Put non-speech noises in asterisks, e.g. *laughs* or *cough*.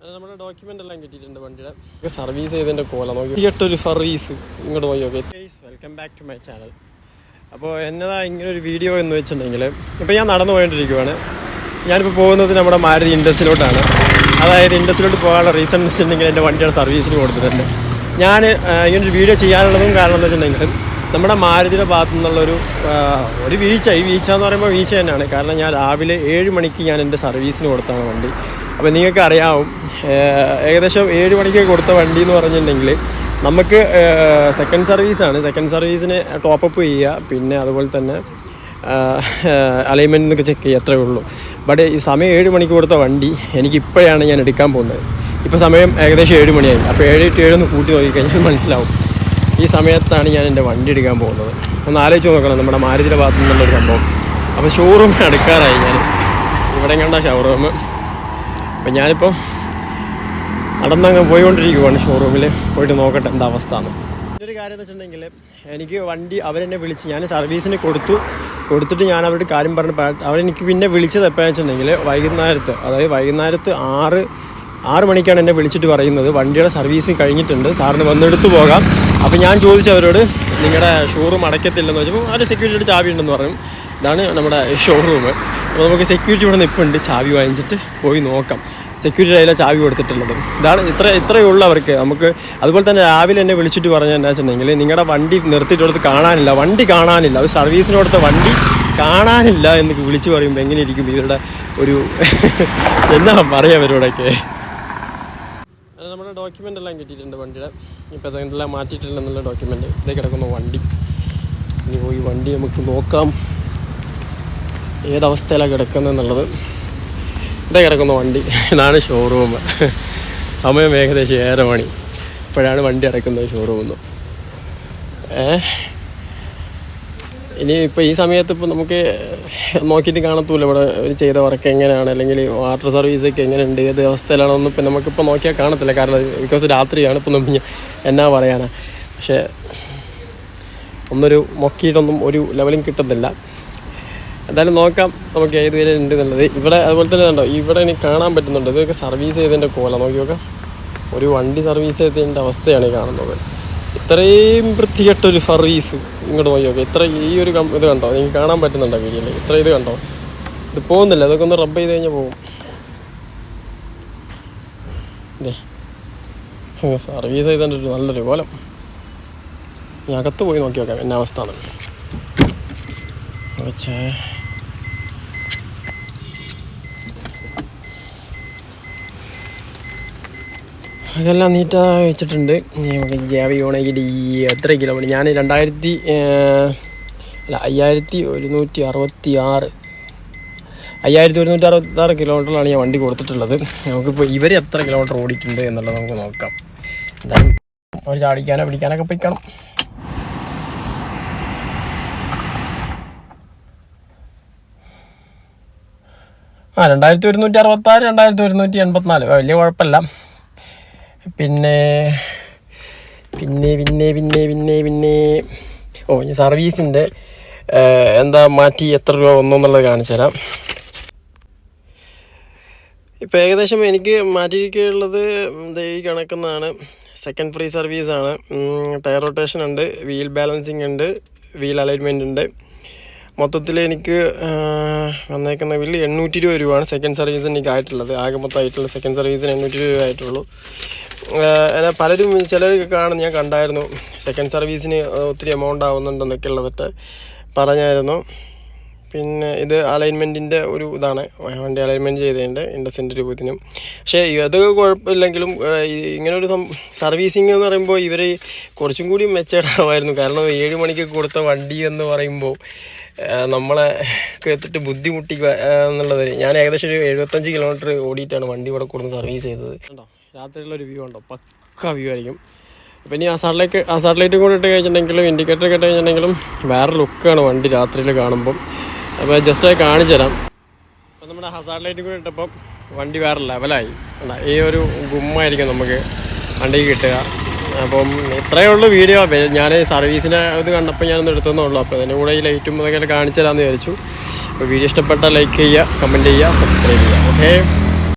നമ്മുടെ ഡോക്യുമെന്റ് എല്ലാം കിട്ടിയിട്ടുണ്ട് വണ്ടിയുടെ. സർവീസ് ചെയ്തതിന്റെ കോല. നോക്കി. എട്ടൊരു സർവീസ് ഇങ്ങോട്ട് പോയി welcome back to my channel അപ്പോൾ എന്നതാ ഇങ്ങനെ ഒരു വീഡിയോ എന്ന് വെച്ചിട്ടുണ്ടെങ്കിൽ ഇപ്പോൾ ഞാൻ നടന്നു പോയിട്ടിരിക്കുവാണ് ഞാനിപ്പോൾ പോകുന്നത് നമ്മുടെ മാരുതി ഇൻഡസ്ട്രിയിലോട്ടാണ്. അതായത് ഇൻഡസ്ട്രിയിലോട്ട് പോകാനുള്ള റീസൺ എന്ന് വെച്ചിട്ടുണ്ടെങ്കിൽ എന്റെ വണ്ടിയുടെ സർവീസിന് കൊടുത്തിട്ടുണ്ട്. ഞാൻ ഇങ്ങനൊരു വീഡിയോ ചെയ്യാനുള്ളതും കാരണം എന്ന് വെച്ചിട്ടുണ്ടെങ്കിൽ നമ്മുടെ മാരുതിയുടെ ഭാഗത്തു നിന്നുള്ളൊരു ഒരു വീഴ്ച. ഈ വീഴ്ച എന്ന് പറയുമ്പോൾ വീഴ്ച തന്നെയാണ്. കാരണം ഞാൻ രാവിലെ ഏഴ് മണിക്ക് ഞാൻ എന്റെ സർവീസിന് കൊടുത്താണ് വണ്ടി. അപ്പോൾ നിങ്ങൾക്ക് അറിയാവും ഏകദേശം ഏഴ് മണിക്ക് കൊടുത്ത വണ്ടി എന്ന് പറഞ്ഞിട്ടുണ്ടെങ്കിൽ നമുക്ക് സെക്കൻഡ് സർവീസാണ് സെക്കൻഡ് സർവീസിന് ടോപ്പപ്പ് ചെയ്യുക. പിന്നെ അതുപോലെ തന്നെ അലൈൻമെന്റ് എന്നൊക്കെ ചെക്ക് ചെയ്യുക. അത്രേ ഉള്ളൂ. ബട്ട് ഈ സമയം ഏഴ് മണിക്ക് കൊടുത്ത വണ്ടി എനിക്ക് ഇപ്പോഴാണ് ഞാൻ എടുക്കാൻ പോകുന്നത്. ഇപ്പോൾ സമയം ഏകദേശം ഏഴ് മണിയായി. അപ്പോൾ ഏഴ് ടു ഏഴൊന്ന് കൂട്ടി നോക്കിക്കഴിഞ്ഞാൽ മനസ്സിലാവും. ഈ സമയത്താണ് ഞാൻ എന്റെ വണ്ടി എടുക്കാൻ പോകുന്നത്. ഒന്ന് ആലോചിച്ച് നോക്കണം നമ്മുടെ മാരുതിയുടെ ഭാഗത്തു നിന്നുള്ളൊരു സംഭവം. അപ്പോൾ ഷോറൂമിൽ അടുക്കാറായി ഞാൻ. ഇവിടെ കണ്ട ഷോറൂം അപ്പം ഞാനിപ്പോൾ നടന്നങ്ങ് പോയിക്കൊണ്ടിരിക്കുവാണ് ഷോറൂമിൽ പോയിട്ട് നോക്കട്ടെ എന്താ അവസ്ഥ എന്ന് ഒരു കാര്യം എന്ന് വെച്ചിട്ടുണ്ടെങ്കിൽ എനിക്ക് വണ്ടി അവരെന്നെ വിളിച്ച് ഞാൻ സർവീസിന് കൊടുത്തു. കൊടുത്തിട്ട് ഞാൻ അവരുടെ കാര്യം പറഞ്ഞ് അവരെനിക്ക് പിന്നെ വിളിച്ചത് എപ്പോഴാണെന്ന് വെച്ചിട്ടുണ്ടെങ്കിൽ വൈകുന്നേരത്ത്. അതായത് വൈകുന്നേരത്ത് ആറ് ആറ് മണിക്കാണ് എന്നെ വിളിച്ചിട്ട് പറയുന്നത്. വണ്ടിയുടെ സർവീസിങ് കഴിഞ്ഞിട്ടുണ്ട്. സാറിന് വന്നെടുത്ത് പോകാം. അപ്പോൾ ഞാൻ ചോദിച്ചവരോട് നിങ്ങളുടെ ഷോറൂം അടയ്ക്കത്തില്ലെന്ന് വെച്ചപ്പോൾ അവർ സെക്യൂരിറ്റിയുടെ ചാവി ഉണ്ടെന്ന് പറഞ്ഞു. ഇതാണ് നമ്മുടെ ഷോറൂം അപ്പോൾ നമുക്ക് സെക്യൂരിറ്റി ഇവിടെ നിൽപ്പുണ്ട് ചാവി വാങ്ങിച്ചിട്ട് പോയി നോക്കാം. സെക്യൂരിറ്റി അതിലെ ചാവി കൊടുത്തിട്ടുള്ളത്. ഇതാണ് ഇത്ര ഇത്രയേ ഉള്ളൂ അവർക്ക്. നമുക്ക് അതുപോലെ തന്നെ രാവിലെ എന്നെ വിളിച്ചിട്ട് പറഞ്ഞ എന്താ വെച്ചിട്ടുണ്ടെങ്കിൽ നിങ്ങളുടെ വണ്ടി നിർത്തിയിട്ടടുത്ത് കാണാനില്ല. വണ്ടി കാണാനില്ല. ഒരു സർവീസിന് കൊടുത്ത വണ്ടി കാണാനില്ല എന്ന് വിളിച്ചു പറയുമ്പോൾ എങ്ങനെയിരിക്കും ഇവരുടെ ഒരു *laughs* എന്നാ പറയാം അവരോടൊക്കെ? നമ്മുടെ ഡോക്യുമെന്റ് എല്ലാം കിട്ടിയിട്ടുണ്ട് വണ്ടിയുടെ. ഇപ്പോൾ ഇതെല്ലാം മാറ്റിയിട്ടില്ലെന്നുള്ള ഡോക്യുമെന്റ് ഇതേ കിടക്കുന്ന വണ്ടി. ഇനി പോയി വണ്ടി നമുക്ക് നോക്കാം. ഏതവസ്ഥയിലാണ് കിടക്കുന്നതെന്നുള്ളത് ഇതേ കിടക്കുന്ന വണ്ടി. ഇതാണ് ഷോറൂം സമയം ഏകദേശം ഏഴര മണി. ഇപ്പോഴാണ് വണ്ടി അടക്കുന്നത് ഷോറൂമിൽ നിന്ന് ഏ ഇനി ഇപ്പോൾ ഈ സമയത്ത് ഇപ്പോൾ നമുക്ക് നോക്കിയിട്ട് കാണത്തൂല. ഇവിടെ ചെയ്ത വർക്ക് എങ്ങനെയാണ്? അല്ലെങ്കിൽ വാട്ടർ സർവീസ് സർവീസൊക്കെ എങ്ങനെയുണ്ട്? ഏത് അവസ്ഥയിലാണെന്നൊന്നും ഇപ്പം നമുക്കിപ്പോൾ നോക്കിയാൽ കാണത്തില്ല. കാരണം ബിക്കോസ് രാത്രിയാണ് ഇപ്പം നമ്മൾ എന്നാ പറയാനാ. പക്ഷേ ഒന്നൊരു മൊക്കിയിട്ടൊന്നും ഒരു ലെവലും കിട്ടുന്നില്ല. എന്തായാലും നോക്കാം നമുക്ക് ഏത് വില ഉണ്ട് എന്നുള്ളത്. ഇവിടെ അതുപോലെ തന്നെ ഉണ്ടോ ഇവിടെ ഇനി കാണാൻ പറ്റുന്നുണ്ട്. ഇതൊക്കെ സർവീസ് ചെയ്തതിന്റെ കോല. നോക്കി നോക്കാം. ഒരു വണ്ടി സർവീസ് ചെയ്തതിന്റെ അവസ്ഥയാണ് ഈ കാണുന്നത്. ഇത്രയും വൃത്തികെട്ടൊരു സർവീസ് ഇങ്ങോട്ട് നോക്കി നോക്കാം. ഇത്ര ഈ ഒരു ഇത് കണ്ടോ? എനിക്ക് കാണാൻ പറ്റുന്നുണ്ടോ വീഡിയോയിൽ ഇത്ര ഇത് കണ്ടോ? ഇത് പോകുന്നില്ല. അതൊക്കെ ഒന്ന് റബ്ബ് ചെയ്ത് കഴിഞ്ഞാൽ പോകും. സർവീസ് ചെയ്തതിന്റെ നല്ലൊരു കോലം. ഞാൻ അകത്ത് പോയി നോക്കി നോക്കാം. എന്നാ അവസ്ഥ ആണ് വെച്ചേ അതെല്ലാം നീറ്റാ വെച്ചിട്ടുണ്ട്. നമുക്ക് ജാവി ഓണെങ്കിൽ ഈ എത്ര കിലോമീറ്റർ ഞാൻ രണ്ടായിരത്തി അല്ല അയ്യായിരത്തി ഒരുന്നൂറ്റി അറുപത്തി ആറ് അയ്യായിരത്തി ഒരുന്നൂറ്റി അറുപത്തി ആറ് കിലോമീറ്ററിലാണ് ഞാൻ വണ്ടി കൊടുത്തിട്ടുള്ളത്. നമുക്കിപ്പോൾ ഇവർ എത്ര കിലോമീറ്റർ ഓടിയിട്ടുണ്ട് എന്നുള്ളത് നമുക്ക് നോക്കാം. എന്തായാലും അവർ ചാടിക്കാനോ പിടിക്കാനൊക്കെ പോയിക്കണം. ആ രണ്ടായിരത്തി ഒരുന്നൂറ്റി അറുപത്താറ് രണ്ടായിരത്തി ഒരുന്നൂറ്റി എൺപത്തിനാല്. വലിയ കുഴപ്പമില്ല. പിന്നെ പിന്നെ പിന്നെ പിന്നെ പിന്നെ പിന്നെ. ഓ ഇനി സർവീസിന്റെ എന്താ മാറ്റി എത്ര രൂപ വന്നു എന്നുള്ളത് കാണിച്ചു തരാം. ഇപ്പോൾ ഏകദേശം എനിക്ക് മാറ്റിയിരിക്കുള്ളത് ദേ ഈ കണക്കുന്നതാണ് സെക്കൻഡ് ഫ്രീ സർവീസാണ് ടയർ റൊട്ടേഷൻ ഉണ്ട് വീൽ ബാലൻസിങ് ഉണ്ട് വീൽ അലൈൻമെന്റ് ഉണ്ട്. മൊത്തത്തിൽ എനിക്ക് വന്നേക്കുന്ന ബില്ല് എണ്ണൂറ്റി ഇരുപത് രൂപയാണ് സെക്കൻഡ് സർവീസിന് എനിക്ക് ആയിട്ടുള്ളത്. ആകെ മൊത്തമായിട്ടുള്ള സെക്കൻഡ് സർവീസിന് എണ്ണൂറ്റി രൂപ ആയിട്ടുള്ളൂ. എന്നാ പലരും ചിലരൊക്കെ കാണുന്ന ഞാൻ കണ്ടായിരുന്നു. സെക്കൻഡ് സർവീസിന് ഒത്തിരി എമൗണ്ട് ആവുന്നുണ്ടെന്നൊക്കെ ഉള്ളതൊക്കെ പറഞ്ഞായിരുന്നു. പിന്നെ ഇത് അലൈൻമെന്റിന്റെ ഒരു ഇതാണ്. വണ്ടി അലൈൻമെന്റ് ചെയ്തതിന്റെ ഇൻഡസിന്റെ രൂപത്തിനും. പക്ഷേ അത് കുഴപ്പമില്ലെങ്കിലും ഇങ്ങനൊരു സർവീസിങ് എന്ന് പറയുമ്പോൾ ഇവർ കുറച്ചും കൂടി മെച്ചേർഡാവായിരുന്നു. കാരണം ഏഴ് മണിക്ക് കൊടുത്ത വണ്ടി എന്ന് പറയുമ്പോൾ നമ്മളെ കേട്ടിട്ട് ബുദ്ധിമുട്ടി ആ, എന്നുള്ളത്. ഞാൻ ഏകദേശം ഒരു എഴുപത്തഞ്ച് കിലോമീറ്റർ ഓടിയിട്ടാണ് വണ്ടി ഇവിടെ കൊടുത്ത് സർവീസ് ചെയ്തത്. ഒരു വ്യൂ ഉണ്ടോ പക്ക വ്യൂ ആയിരിക്കും. അപ്പം ഇനി ആ സാറിലേക്ക് ആ സാറ്റലൈറ്റ് കൂടെ ഇട്ട് കഴിഞ്ഞിട്ടുണ്ടെങ്കിലും ഇൻഡിക്കേറ്റർ ഇട്ട് കഴിഞ്ഞിട്ടുണ്ടെങ്കിലും വേറെ ലുക്കാണ് വണ്ടി രാത്രിയിൽ കാണുമ്പം. അപ്പോൾ ജസ്റ്റ് അത് കാണിച്ചു തരാം. അപ്പം നമ്മുടെ ഹസാർഡ് ലൈറ്റും കൂടെ ഇട്ടപ്പം വണ്ടി വേറെ ലെവലായി? ഈ ഒരു ഗുമ്മായിരിക്കും നമുക്ക് വണ്ടിക്ക് കിട്ടുക. അപ്പം ഇത്രയേ ഉള്ളൂ വീഡിയോ ഞാൻ സർവീസിന്റെ ഇത് കണ്ടപ്പോൾ ഞാനൊന്ന് എടുത്തതേ ഉള്ളൂ. അപ്പോൾ അതിന്റെ കൂടെ ഈ ലൈറ്റും അതൊക്കെ കാണിച്ചു തരാമെന്ന് വിചാരിച്ചു. അപ്പോൾ വീഡിയോ ഇഷ്ടപ്പെട്ടാൽ ലൈക്ക് ചെയ്യുക കമന്റ് ചെയ്യുക സബ്സ്ക്രൈബ് ചെയ്യുക. ഓക്കെ